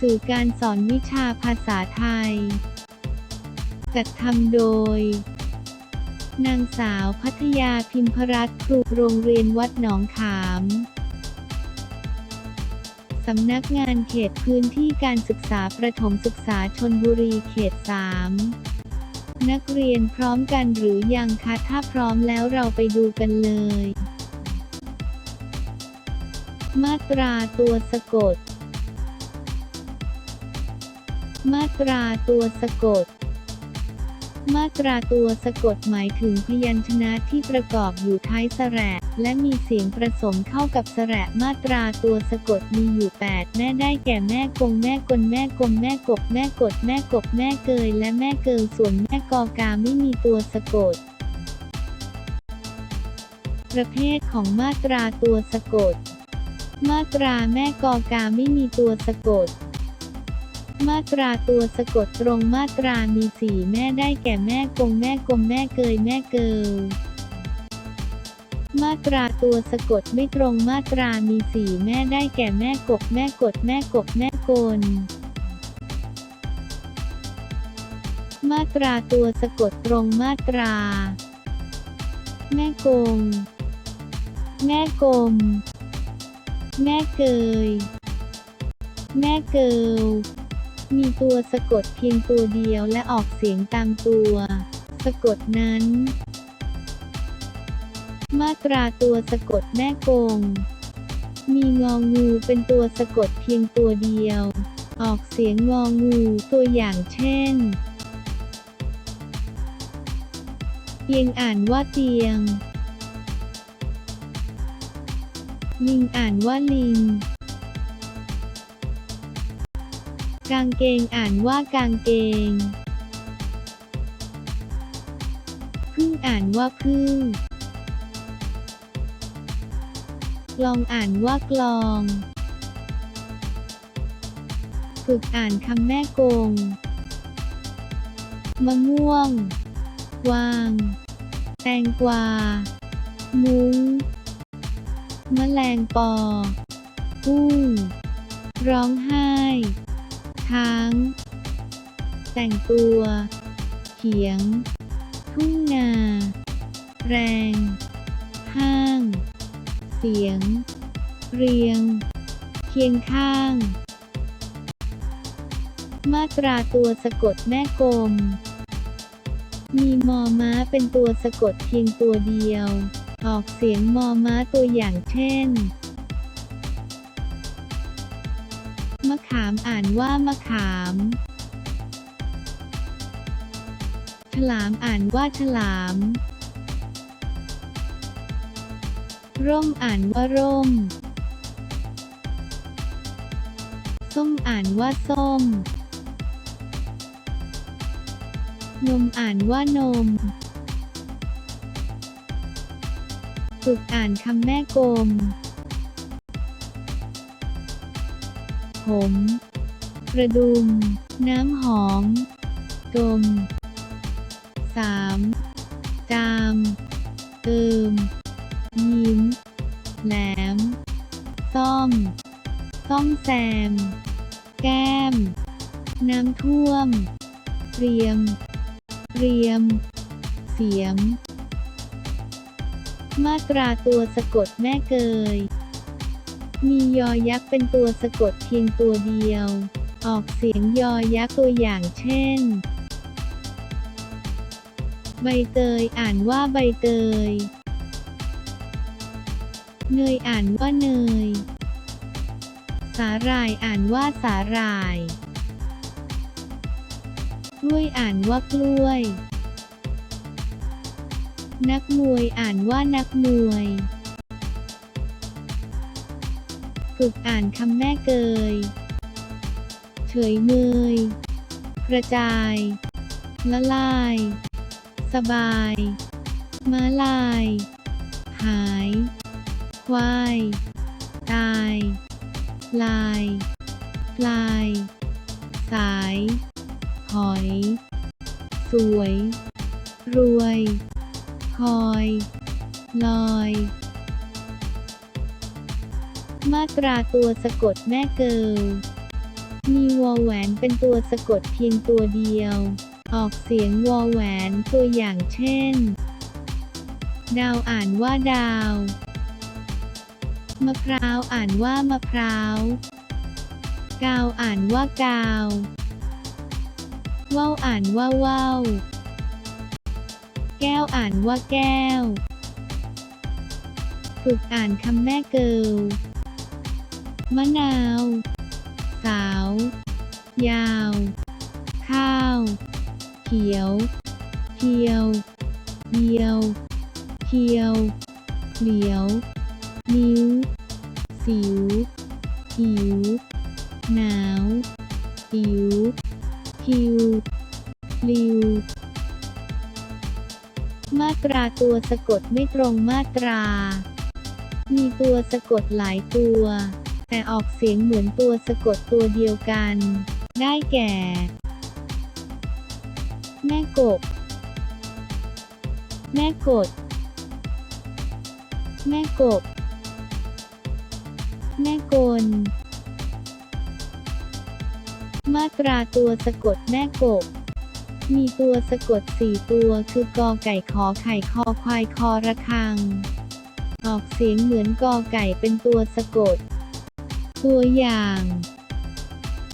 สื่อการสอนวิชาภาษาไทย จัดทำโดย นางสาวพัทยาพิมพรัตน์ครูโรงเรียนวัดหนองขามสำนักงานเขตพื้นที่การศึกษาประถมศึกษาชนบุรีเขต 3 นักเรียนพร้อมกันหรือยังคะถ้าพร้อมแล้วเราไปดูกันเลย มาตราตัวสะกด มาตราตัวสะกด มาตราตัวสะกดหมายถึงพยัญชนะที่ประกอบอยู่ท้ายสระและมีเสียงผสมเข้ากับสระมาตราตัวสะกดมีอยู่ 8 แม่ได้แก่แม่กงแม่กลแม่กลมแม่กบแม่กดแม่กบแม่เกยและแม่เกิลส่วนแม่กอกาไม่มีตัวสะกด ประเภทของมาตราตัวสะกด มาตราแม่กอกาไม่มีตัวสะกด มาตราตัวสะกดตรงมาตรามีสี่แม่ได้แก่แม่กงแม่กลมแม่เกยแม่เกิลมาตราตัวสะกดไม่ตรงมาตรามีสี่แม่ได้แก่แม่กบแม่กดแม่กบแม่กลมาตราตัวสะกดตรงมาตรา แม่กง แม่กลมแม่เกย แม่เกิล มีตัวสะกดเพียงตัวเดียวและออกเสียงตามตัว สะกดนั้น มาตราตัวสะกดแม่กง มีงองูเป็นตัวสะกดเพียงตัวเดียว ออกเสียงงองูตัวอย่างเช่นเตียงอ่านว่าเตียง ลิงอ่านว่าลิง กางเกงอ่านว่ากางเกง พึ่งอ่านว่าพึ่ง กลองอ่านว่ากลอง ฝึกอ่านคำแม่กง มะม่วง วาง แตงกวา มุ้ง แมลงปอกุ้งร้องไห้ ค้าง แต่งตัว เขียง ทุ่งนา แรง ห้าง เสียง เรียง เคียงข้าง มาตราตัวสะกดแม่กลม มีมอม้าเป็นตัวสะกดเพียงตัวเดียว ออกเสียงมอม้าตัวอย่างเช่น ขามอ่านว่ามะขาม ฉลามอ่านว่าฉลาม ร่มอ่านว่าร่ม ส้มอ่านว่าส้ม นมอ่านว่านม ฝึกอ่านคำแม่กลม ผม กระดุม น้ำหอม ดม 3. จาม เติม ยิ้ม แหลม ซ่อม ซ่อมแซม แก้ม น้ำท่วม เตรียม เตรียม เสียม มาตราตัวสะกดแม่เกย มียอยักษ์เป็นตัวสะกดเพียงตัวเดียว ออกเสียงยอยักษ์ตัวอย่างเช่น ใบเตยอ่านว่าใบเตย เนยอ่านว่าเนย สาหร่ายอ่านว่าสาหร่าย กล้วยอ่านว่ากล้วย นักมวยอ่านว่านักมวย ฝึกอ่านคำแม่เกย เฉยเมย กระจาย ละลาย สบาย ม้าลาย หาย ควาย ตาย ลาย ปลาย สาย หอย สวย รวย คอย ลอย มาตราตัวสะกดแม่เกิลมีวอแหวนเป็นตัวสะกดเพียงตัวเดียว ออกเสียงวอแหวนตัวอย่างเช่น ดาวอ่านว่าดาว มะพร้าวอ่านว่ามะพร้าว กาวอ่านว่ากาว ว่าวอ่านว่าว่าว แก้วอ่านว่าแก้ว ฝึกอ่านคำแม่เกิล มะนาว สาว ยาว ข้าว เขียวเพียวเดียวเพียว เหลียว นิ้ว สิว หิว หนาวหิวหิวลิว มาตราตัวสะกดไม่ตรงมาตรา มีตัวสะกดหลายตัว แต่ออกเสียงเหมือนตัวสะกดตัวเดียวกัน ได้แก่ แม่กบ แม่กด แม่กบ แม่กล มาตราตัวสะกดแม่กบมีตัวสะกดสี่ตัวคือกอไก่ขอไข่คอควายคอระคัง ออกเสียงเหมือนกอไก่เป็นตัวสะกด ตัวอย่าง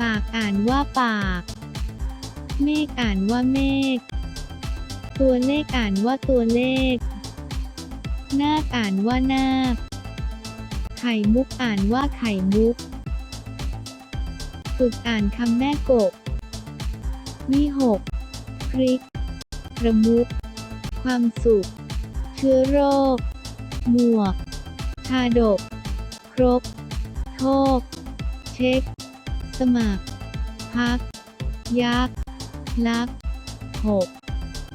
ปากอ่านว่าปาก เมฆอ่านว่าเมฆ ตัวเลขอ่านว่าตัวเลข นาคอ่านว่านาค ไข่มุกอ่านว่าไข่มุก ฝึกอ่านคำแม่กบวิหกพริกประมุขความสุข เชื้อโรค หมวก ชาดก ครบ โทษเช็ค สมัคร พัก ยักษ์ลักหก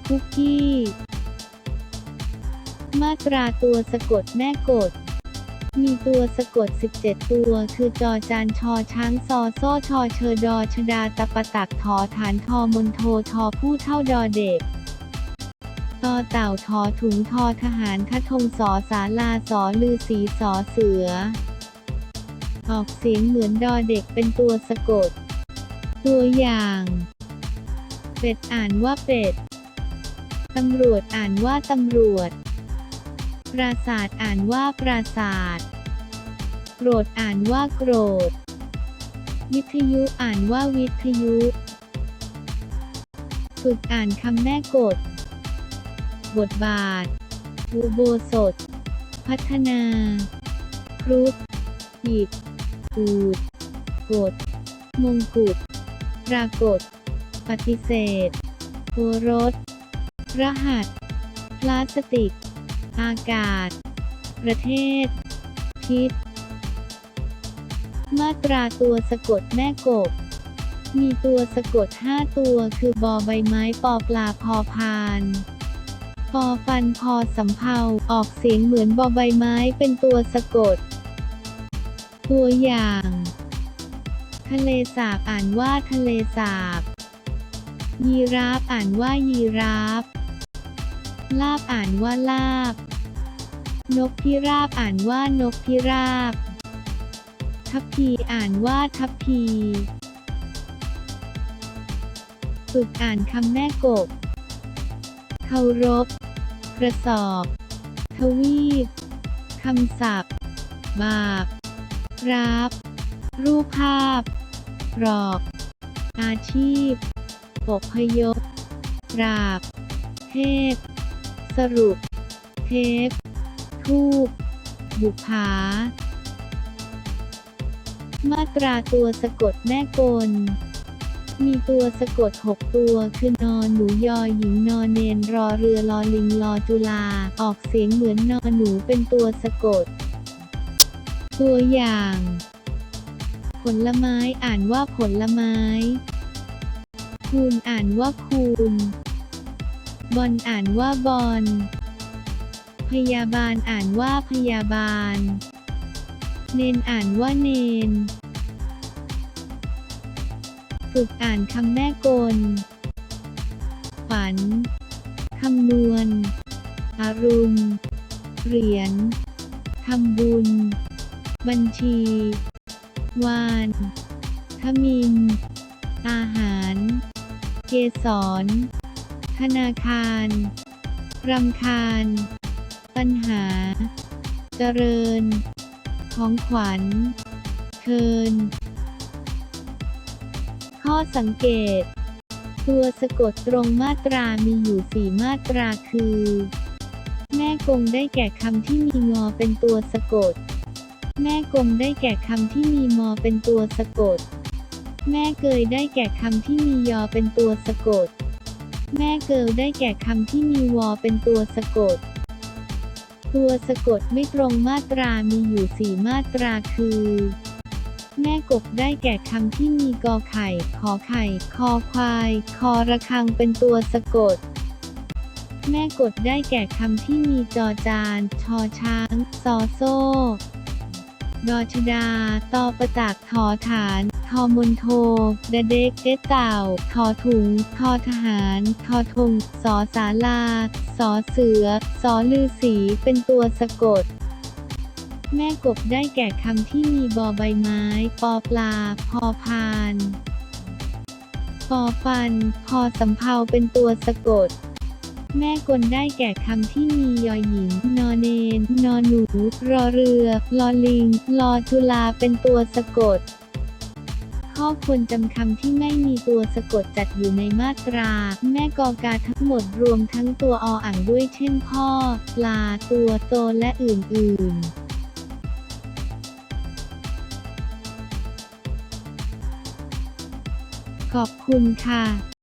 คุกกี้ มาตราตัวสะกดแม่กด มีตัวสะกด 17 ตัว คือจอจานชอช้างซอโซ่ชอเชอดอชดาตะปะตักทอฐานทอมนโททอผู้เท่าดอเด็กต่อเต่าทอถุงทอทหารทะทงสอสาลาสอลือสีสอเสือ ออกเสียงเหมือนดอเด็กเป็นตัวสะกด ตัวอย่าง เป็ดอ่านว่าเป็ด ตำรวจอ่านว่าตำรวจ ปราสาทอ่านว่าปราสาทโกรธอ่านว่าโกรธ วิทยุอ่านว่าวิทยุ ฝึกอ่านคำแม่กดบทบาท อุโบสถ พัฒนา ครุฑหยิบ อูดกดมงกุฎปรากฏ ปฏิเสธโอรส รหัส พลาสติก อากาศ ประเทศทิศมาตราตัวสะกดแม่กบ มีตัวสะกด 5 ตัวคือบอใบไม้ปอปลาพอพานพอฟันพอสำเภาออกเสียงเหมือนบอใบไม้เป็นตัวสะกด ตัวอย่าง ทะเลสาบอ่านว่าทะเลสาบ ยีราฟอ่านว่ายีราฟ ลาบอ่านว่าลาบ นกพิราบอ่านว่านกพิราบ ทัพพีอ่านว่าทัพพีฝึกอ่านคำแม่กบ เคารพ กระสอบ ทวีป คำศัพท์ บาป รับ รูปภาพกรอบ อาชีพอพยพปราบ เทพ สรุป เทปทูปบุภามาตราตัวสะกดแม่กล มีตัวสะกด 6 ตัว คือนอนหนูยอหญิงนอนเนนรอเรือลอลิงลอจุลา ออกเสียงเหมือนนอนหนูเป็นตัวสะกด ตัวอย่าง ผลไม้อ่านว่าผลไม้ คูณอ่านว่าคูณ บอลอ่านว่าบอล พยาบาลอ่านว่าพยาบาล เนนอ่านว่าเนน ฝึกอ่านคำแม่กลฝันคำนวณ อรุณ เหรียญ ทำบุญ บัญชี วานขมิน อาหาร เกสร ธนาคารรำคาญ ปัญหา เจริญ ของขวัญเทิน ข้อสังเกต ตัวสะกดตรงมาตรามีอยู่สี่มาตราคือ แม่กงได้แก่คำที่มีงอเป็นตัวสะกด แม่กงได้แก่คำที่มีมอเป็นตัวสะกด แม่เกยได้แก่คำที่มียอเป็นตัวสะกด แม่เกิลได้แก่คำที่มีวอเป็นตัวสะกด ตัวสะกดไม่ตรงมาตรามีอยู่สี่มาตราคือ แม่กบได้แก่คำที่มีกอไข่ ขอไข่ คอควาย คอระฆังเป็นตัวสะกดแม่กดได้แก่คำที่มีจอจาน ชอช้าง ซอโซ่ ดอชดา ตอประตักทอฐาน ทอมนโทดเด็กเด็ดเต่า ทอถุง ทอทหาร ทอทง สอสาลา สอเสือ สอลือสีเป็นตัวสะกด แม่กบได้แก่คำที่มีบอใบไม้ ปอปลา พอพานปอฟัน พอสำเภาเป็นตัวสะกด แม่กลได้แก่คำที่มียอหญิง นอเนน นอหนู รอเรือ ลอลิง ลอจุลาเป็นตัวสะกด ข้อควรจำคำที่ไม่มีตัวสะกดจัดอยู่ในมาตรา แม่กอกาทั้งหมดรวมทั้งตัวออ่างด้วยเช่นพ่อ ลา ตัวโตและอื่น ๆขอบคุณค่ะ